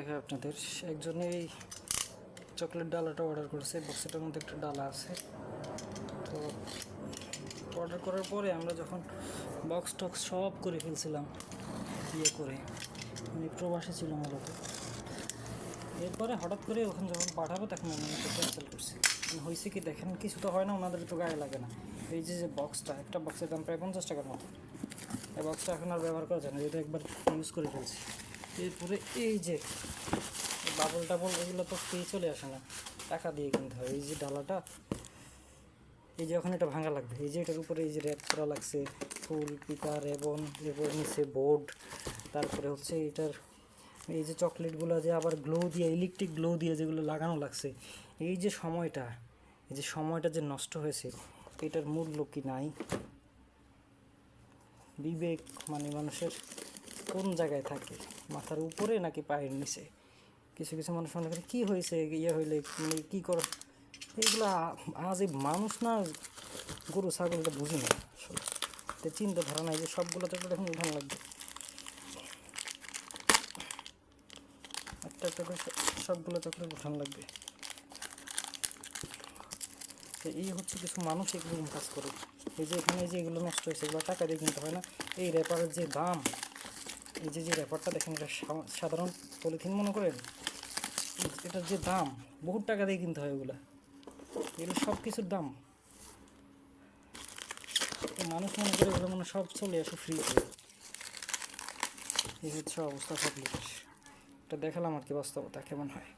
দেখে আপনাদের। একজনে এই চকলেট ডালাটা অর্ডার করেছে বক্সটার মধ্যে একটা ডালা আছে। তো অর্ডার করার পরে আমরা যখন বক্স টক্স সব করে ফেলছিলাম ইয়ে করে মানে প্রবাসী ছিল মূলত এরপরে হঠাৎ করে ওখানে যখন পাঠাবো, তখন আমি ক্যান্সেল করছি। মানে হয়েছে কি, দেখেন কিছু তো হয় না, ওনাদের তো গায়ে লাগে না। এই যে যে বক্সটা একটা বক্সের দাম প্রায় পঞ্চাশ টাকার মতো। এই বক্সটা এখন আর ব্যবহার করা যায় না এটা একবার ইউজ করে ফেলছি। এরপরে এই যে বাবল টাবল, এগুলো তো ফ্রি চলে আসে না। টাকা দিয়ে কিনতে হয় এই যে ডালাটা, এই যে এখন এটা ভাঙা লাগবে। এই যে এটার উপরে এই যে র্যাপ করা লাগছে, ফুল পিকা রেবন এরপরে নিচে বোর্ড, তারপরে হচ্ছে এটার এই যে চকলেটগুলো যে আবার গ্লো দিয়ে, ইলেকট্রিক গ্লো দিয়ে যেগুলো লাগানো লাগছে। এই যে সময়টা, এই যে সময়টা যে নষ্ট হয়েছে, এটার মূল্য কি নাই? বিবেক মানে মানুষের কোন জায়গায় থাকে? মাথার উপরে নাকি পায়ের নিচে? কিছু কিছু মানুষ মনে করে, কী হয়েছে? ইয়ে হইলে মানে কী কর? এইগুলো আজ এই মানুষ না, গরু ছাগল এটা বুঝি না আসলে। তো চিন্তা ধারণা এই যে সবগুলো চকলেট এখন উঠান লাগবে। একটা একটা করে সব- সবগুলো চকলেট উঠান লাগবে। তো এই হচ্ছে কিছু মানুষ এগুলো কাজ করে। এই যে এখানে যে এগুলো নষ্ট হয়েছে, এগুলো টাকা দিয়ে কিনতে হয় না। এই র্যাপারের যে দাম এই যে যে ব্যাপারটা দেখেন, এটা সাধারণ পলিথিন মনে করেন? এটার যে দাম বহু টাকা দিয়ে কিনতে হয় ওগুলো। এগুলো সব কিছুর দাম। মানুষ মনে করে এগুলো মানে সব চলে আসে ফ্রি এই হচ্ছে অবস্থা সব লিখেছে এটা দেখালাম আর কি বাস্তবতা, কেমন হয়।